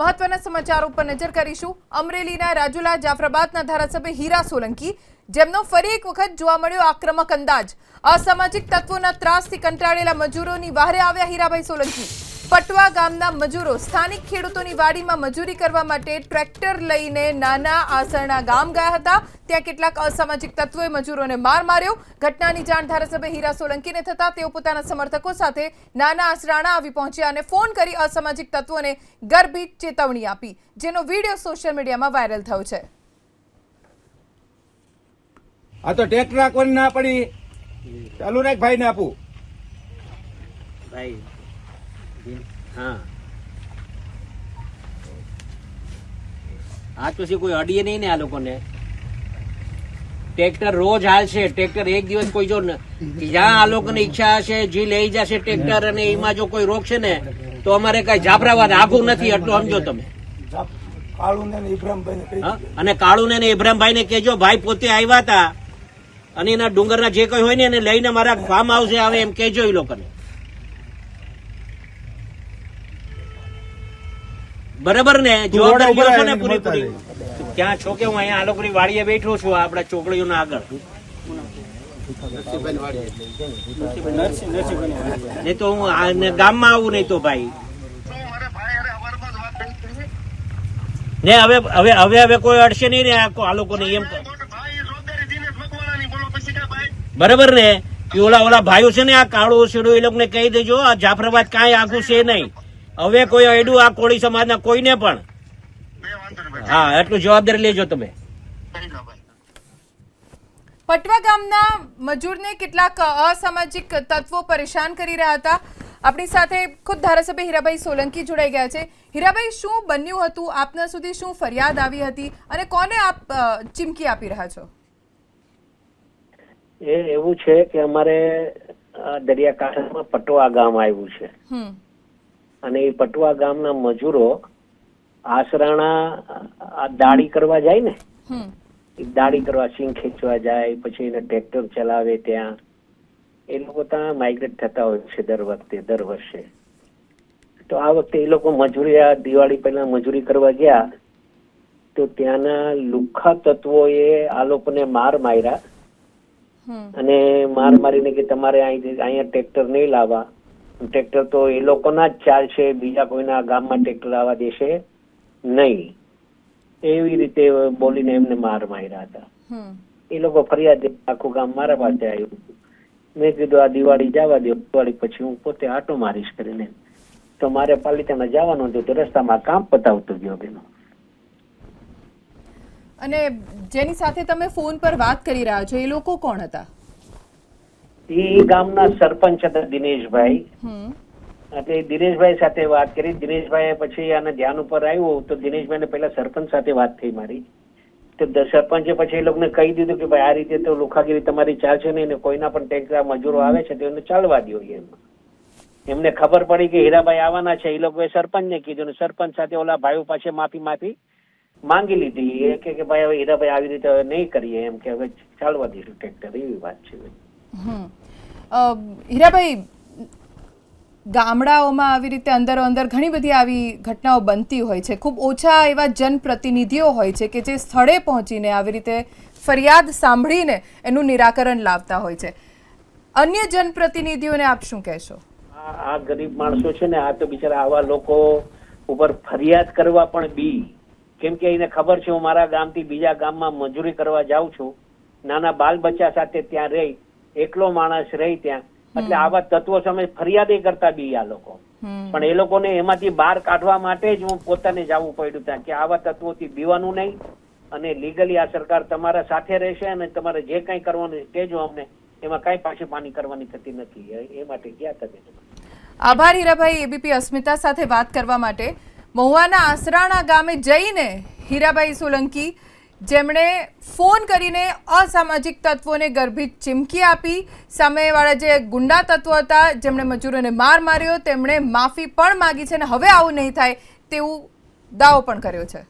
મહત્વના સમાચારો પર નજર કરીશું. અમરેલીના રાજુલા જાફરાબાદના ધારાસભ્ય હીરા સોલંકી, જેમનો ફરી એક વખત જોવા મળ્યો આક્રમક અંદાજ. અસામાજિક તત્વોના ત્રાસથી કંટાળેલા મજૂરોની વાહરે આવ્યા હીરાભાઈ સોલંકી. પટવા ગામના મજૂરો સ્થાનિક ખેડૂતોની વાડીમાં મજૂરી કરવા માટે ટ્રેક્ટર લઈને નાના આસરણા ગામ ગયા હતા. ત્યાં કેટલાક અસામાજિક તત્વોએ મજૂરોને માર માર્યો. ઘટનાની જાણ ધારાસભ્ય હીરા સોલંકીને થતા તેઓ પોતાના સમર્થકો સાથે નાના આસરાણા આવી પહોંચ્યા અને ફોન કરી અસામાજિક તત્વોને ગર્ભિત ચેતવણી આપી જેનો વીડિયો સોશિયલ મીડિયામાં વાયરલ થયો છે. આ તો ટ્રેક્ટર રાખવાની ના પડી. ચાલુ રાખ ભાઈ ને આપું. ભાઈ હા. આ પછી કોઈ અડીએ નહીં ને આ લોકોને. ટ્રેક્ટર રોજ હાલશે. ટ્રેક્ટર એક દિવસ કોઈ જો જ્યાં આ લોકોની ઈચ્છા હશે જે લઈ જશે ટ્રેક્ટર અને એમાં જો કોઈ રોકશે ને તો અમારે કઈ જાફરાબાદ આઘું નથી. એટલું સમજો તમે. અને કાળુને ને ઇબ્રાહીમભાઈ ને કેજો ભાઈ પોતે આવ્યા હતા અને એના ડુંગરના જે કઈ હોય ને એને લઈને મારા ફાર્મ હાઉસે આવે એમ કેજો એ લોકોને. બરાબર ને? જવાબદારી લ્યો છો ને પૂરેપૂરી ક્યાં છો કે હું અહીંયા આ લોકોની વાડીએ બેઠો છું આપડા ચોકડીઓના આગળ? નહીં તો હું ગામમાં આવું નહીં તો ભાઈ. ને હવે હવે હવે હવે કોઈ અડશે નહીં ને આ લોકોને એમ બરાબર ને? ઓલા ઓલા ભાઈઓ છે ને આ કાળો શેડો એ લોકોને કહી દેજો આ જાફરાબાદ કાંઈ આખું છે નહીં. હવે કોઈ અડ્યું આ કોળી સમાજના કોઈને પણ? હા એટલું જવાબદારી લેજો તમે. પટવા ગામના મજૂરને કેટલાક અસામાજિક તત્વો પરેશાન કરી રહ્યા હતા. આપણી સાથે ખુદ ધારાસભ્ય હીરાભાઈ સોલંકી જોડાઈ ગયા છે. હીરાભાઈ શું બન્યું હતું? આપના સુધી શું ફરિયાદ આવી હતી? અને કોને આપ ચીમકી આપી રહ્યા છો? એ એવું છે કે અમારે દરિયાકાંઠામાં પટવા ગામ આવ્યું છે. હમ. અને એ પટવા ગામના મજૂરો આસરાણા આ દાડી કરવા જાય ને? દાડી કરવા સિંગ ખેંચવા જાય પછી એને ટ્રેક્ટર ચલાવે ત્યાં. એ લોકો ત્યાં માઇગ્રેટ થતા હોય છે દર વખતે દર વર્ષે. તો આ વખતે એ લોકો મજૂરી આ દિવાળી પહેલા મજૂરી કરવા ગયા તો ત્યાંના લુખ્ખા તત્વોએ આ લોકોને માર માર્યા. અને માર મારીને કે તમારે અહીં અહીંયા ટ્રેક્ટર નહીં લાવવા. ટ્રેક્ટર તો એ લોકોના જ ચાલશે બીજા કોઈના ગામમાં ટ્રેક્ટર આવવા દેશે નહીં. એવી રીતે બોલીને એમને માર માર્યા હતા. એ લોકો ફરિયાદ આખું ગામ મારા પાસે આવ્યું મેં કીધું આ દિવાળી જવા દો દિવાળી પછી હું પોતે આટો મારીશ કરીને. તો મારે પાલિતાણા જવાનું હતું તો રસ્તામાં કામ પતાવતો ગયો બેનો. અને જેની સાથે તમે ફોન પર વાત કરી રહ્યા છો એ લોકો કોણ હતા? એ ગામના સરપંચ હતા દિનેશભાઈ. એટલે દિનેશભાઈ સાથે વાત કરી. દિનેશભાઈ પછી આના ધ્યાન ઉપર આવ્યું તો દિનેશભાઈને પહેલા સરપંચ સાથે વાત થઈ મારી. તો સરપંચે પછી એ લોકોને કહી દીધું કે ભાઈ આ રીતે તો લોખાગીરી તમારી ચાલશે નહીં ને કોઈના પણ ટેક્સા મજૂરો આવે છે તો ચાલવા દો એમ. એમને ખબર પડી કે હીરાભાઈ આવવાના છે. એ લોકોએ સરપંચને કીધું ને સરપંચ સાથે ઓલા ભાઈઓ પાસે માફી માફી માંગી લીધી. એ કે ભાઈ હવે હીરાભાઈ આવી રીતે હવે નહીં કરીએ એમ કે હવે ચાલવા દઈશું ટ્રેક્ટર એવી વાત છે હીરાભાઈ, ગામડાઓમાં આવી રીતે અંદરો અંદર ઘણી બધી આવી ઘટનાઓ બનતી હોય છે. ખૂબ ઓછા એવા જનપ્રતિનિધિઓ હોય છે કે જે સ્થળે પહોંચીને આવી રીતે ફરિયાદ સાંભળીને એનું નિરાકરણ લાવતા હોય છે. અન્ય જનપ્રતિનિધિઓને આપ શું કહેશો? આ ગરીબ માણસો છે ને, આ તો બિચારા આવા લોકો ઉપર ફરિયાદ કરવા પણ બી. કેમ કે એને ખબર છે, હું મારા ગામથી બીજા ગામમાં મજૂરી કરવા જાઉં છું. નાના બાલ બચ્ચા સાથે ત્યાં રહી. એકલો માણસ રહી ત્યાં. એટલે આવા તત્વો સામે ફરિયાદ કરતા બી આ લોકો. પણ એ લોકોને એમાંથી બહાર કાઢવા માટે જ હું પોતાને જવું પડ્યું ત્યાં કે આવા તત્વોથી બીવાનું નહીં. અને લીગલી આ સરકાર તમારા સાથે રહેશે અને તમારે જે કંઈ કરવાનું કહેજો અમને. એમાં કાંઈ પાછી પાણી કરવાની થતી નથી. એ- માટે ગયા હતા આભાર હીરાભાઈ એબીપી અસ્મિતા સાથે વાત કરવા માટે. મહુવાના આસરાણા ગામે જઈને હીરાભાઈ સોલંકી જેમણે ફોન કરીને અસામાજિક તત્વોને ગર્ભિત ચીમકી આપી, સામેવાળા જે ગુંડા તત્વો હતા, જેમણે મજૂરોને માર માર્યો, તેમણે માફી પણ માગી છે અને હવે આવું નહીં થાય તેવું દાવો પણ કર્યો છે.